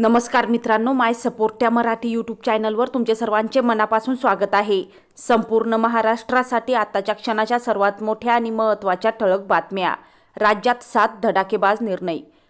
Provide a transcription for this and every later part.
नमस्कार मित्रांनो माय सपोर्ट त्या मराठी यूट्यूब चॅनलवर तुमचे सर्वांचे मनापासून स्वागत आहे. संपूर्ण महाराष्ट्रासाठी आताच्या क्षणाच्या सर्वात मोठ्या आणि महत्त्वाच्या ठळक बातम्या. राज्यात सात धडाकेबाज निर्णय.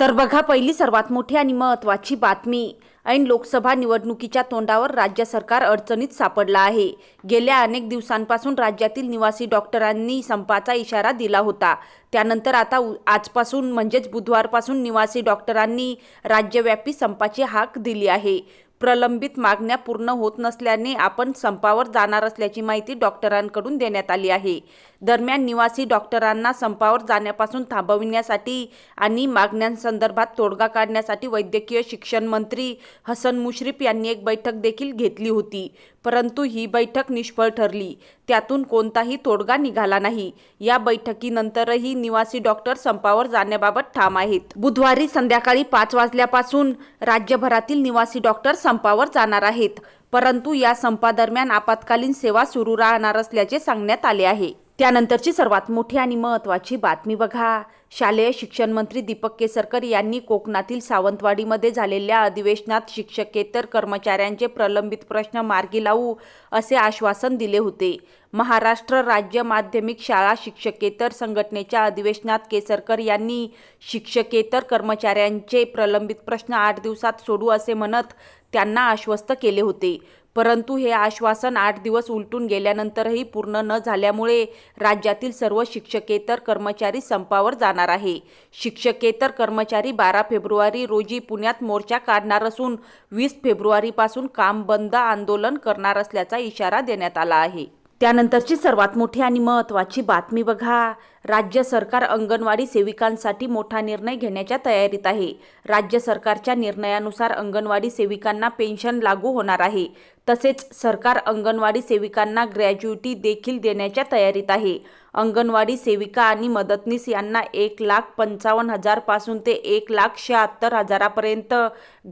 तर बघा पहिली सर्वात मोठी आणि महत्त्वाची बातमी. ऐन लोकसभा निवडणुकीच्या तोंडावर राज्य सरकार अडचणीत सापडला आहे. गेल्या अनेक दिवसांपासून राज्यातील निवासी डॉक्टरांनी संपाचा इशारा दिला होता. त्यानंतर आता उ- आजपासून म्हणजेच बुधवारपासून निवासी डॉक्टरांनी राज्यव्यापी संपाची हाक दिली आहे. प्रलंबित मागण्या पूर्ण होत नसल्याने आपण संपावर जाणार असल्याची माहिती डॉक्टरांकडून देण्यात आली आहे. दरम्यान निवासी डॉक्टरांना संपावर जाण्यापासून थांबविण्यासाठी आणि मागण्यांसंदर्भात तोडगा काढण्यासाठी वैद्यकीय शिक्षण मंत्री हसन मुश्रीफ यांनी एक बैठक देखील घेतली होती. परंतु ही बैठक निष्फळ ठरली. त्यातून कोणताही तोडगा निघाला नाही. या बैठकीनंतरही निवासी डॉक्टर संपावर जाण्याबाबत ठाम आहेत. बुधवारी संध्याकाळी पाच वाजल्यापासून राज्यभरातील निवासी डॉक्टर संपावर जाणार आहेत. परंतु या संपादरम्यान आपत्कालीन सेवा सुरू राहणार असल्याचे सांगण्यात आले आहे. त्यानंतरची सर्वात मोठी आणि महत्त्वाची बातमी बघा. शालेय शिक्षण मंत्री दीपक केसरकर यांनी कोकणातील सावंतवाडीमध्ये झालेल्या अधिवेशनात शिक्षकेतर कर्मचाऱ्यांचे प्रलंबित प्रश्न मार्गी लावू असे आश्वासन दिले होते. महाराष्ट्र राज्य माध्यमिक शाळा शिक्षकेतर संघटनेच्या अधिवेशनात केसरकर यांनी शिक्षकेतर कर्मचाऱ्यांचे प्रलंबित प्रश्न आठ दिवसात सोडू असे म्हणत त्यांना आश्वस्त केले होते. परंतु हे आश्वासन आठ दिवस उलटून गेल्यानंतरही पूर्ण न झाल्यामुळे राज्यातील सर्व शिक्षकेतर कर्मचारी संपावर जाणार आहे. शिक्षकेतर कर्मचारी बारा फेब्रुवारी रोजी पुण्यात मोर्चा काढणार असून वीस फेब्रुवारीपासून काम बंद आंदोलन करणार असल्याचा इशारा देण्यात आला आहे. त्यानंतरची सर्वात मोठी आणि महत्त्वाची बातमी बघा. राज्य सरकार अंगणवाडी सेविकांसाठी मोठा निर्णय घेण्याच्या तयारीत आहे. राज्य सरकारच्या निर्णयानुसार अंगणवाडी सेविकांना पेन्शन लागू होणार आहे. तसेच सरकार अंगणवाडी सेविकांना ग्रॅज्युटी देखील देण्याच्या तयारीत आहे. अंगणवाडी सेविका आणि मदतनीस यांना एक लाख पंचावन्न हजारपासून ते एक लाख शहात्तर हजारापर्यंत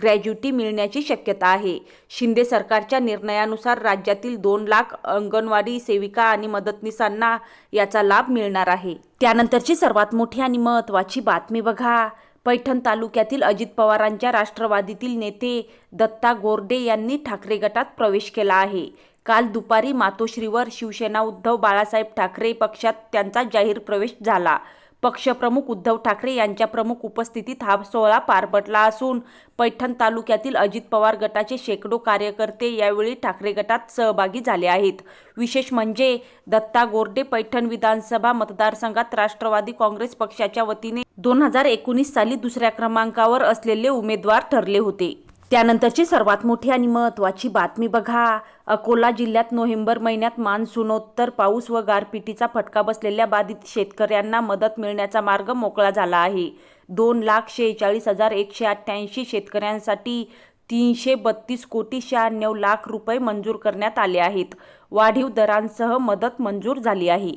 ग्रॅज्युटी मिळण्याची शक्यता आहे. शिंदे सरकारच्या निर्णयानुसार राज्यातील दोन लाख अंगणवाडी सेविका आणि मदतनीसांना याचा लाभ मिळणार आहे. त्यानंतरची सर्वात मोठी आणि महत्त्वाची बातमी बघा. पैठण तालुक्यातील अजित पवारांच्या राष्ट्रवादीतील नेते दत्ता गोरडे यांनी ठाकरे गटात प्रवेश केला आहे. काल दुपारी मातोश्रीवर शिवसेना उद्धव बाळासाहेब ठाकरे पक्षात त्यांचा जाहीर प्रवेश झाला. पक्षप्रमुख उद्धव ठाकरे यांच्या प्रमुख उपस्थितीत हा सोहळा पार पडला असून पैठण तालुक्यातील अजित पवार गटाचे शेकडो कार्यकर्ते यावेळी ठाकरे गटात सहभागी झाले आहेत. विशेष म्हणजे दत्ता गोरडे पैठण विधानसभा मतदारसंघात राष्ट्रवादी काँग्रेस पक्षाच्या वतीने दोन हजार एकोणीस साली दुसऱ्या क्रमांकावर असलेले उमेदवार ठरले होते. त्यानंतरची सर्वात मोठी आणि महत्त्वाची बातमी बघा. अकोला जिल्ह्यात नोव्हेंबर महिन्यात मान्सूनोत्तर पाऊस व गारपिटीचा फटका बसलेल्या बाधित शेतकऱ्यांना मदत मिळण्याचा मार्ग मोकळा झाला आहे. दोन लाख शेहेचाळीस हजार एकशे अठ्ठ्याऐंशी शेतकऱ्यांसाठी तीनशे बत्तीस कोटी शहाण्णव लाख रुपये मंजूर करण्यात आले आहेत. वाढीव दरांसह मदत मंजूर झाली आहे.